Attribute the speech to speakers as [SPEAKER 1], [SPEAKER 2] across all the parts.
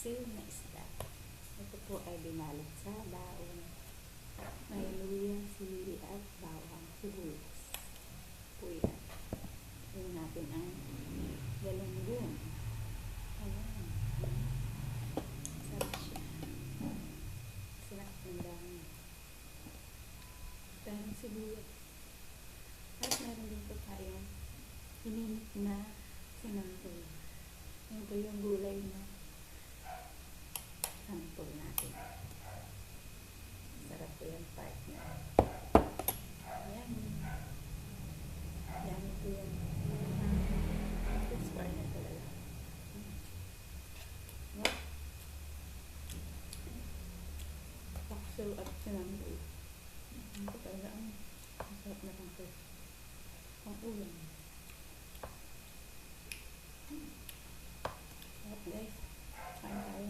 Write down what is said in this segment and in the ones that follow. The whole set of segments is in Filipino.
[SPEAKER 1] paksiw na isda. Ito po ay binalot sa daon. May luya, sili at bawang, sibuyas. Po yan. Yung natin ang galunggong. Ayan. Sarap siya. Sarap ng dami. Tayong sibuyas. At meron din po tayong hininit na sinangkol. Yan po yung gulay na sangkol natin. Sarap po yung part niya. Ayan. Yan po yung this part na talaga. Yan. Pakso at. Yan po talaga ang masarap na sangkol. Pang ulam. Sarap guys. Kain tayo.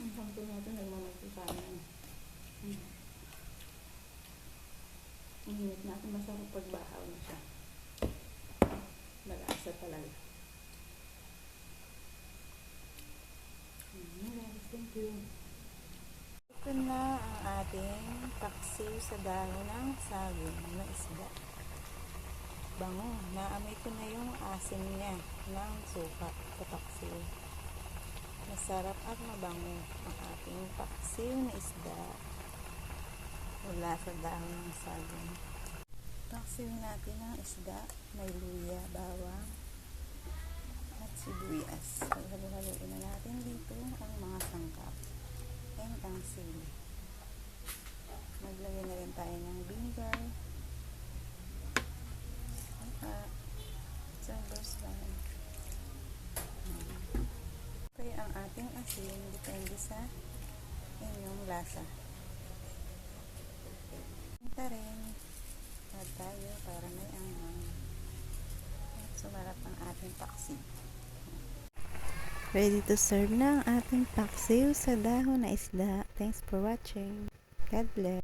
[SPEAKER 1] Ang sangkol natin nagmamagpo sa amin. Ang init natin masarap pagbahaw na siya. Malasa talaga. Hmm, guys, thank you. Ito na ang ating paksiw sa dahon ng saging na isda. Bango. Naamoy ko na yung asim niya ng suka sa paksiw. Masarap at mabango ang ating paksiw na isda mula sa dahon ng saging. Paksiw natin ng isda. May luya, bawang, at sibuyas. Halo-haloin na natin dito ang mga sangkap and ang sili. Maglagay na rin tayo ng vinegar. At sunburst vine. Kaya ang ating asin depende sa inyong lasa. Ito rin. Add tayo para may anghang. At sumarap ang ating paksi. Ready to serve na ang ating paksiw sa dahon na isda. Thanks for watching. God bless.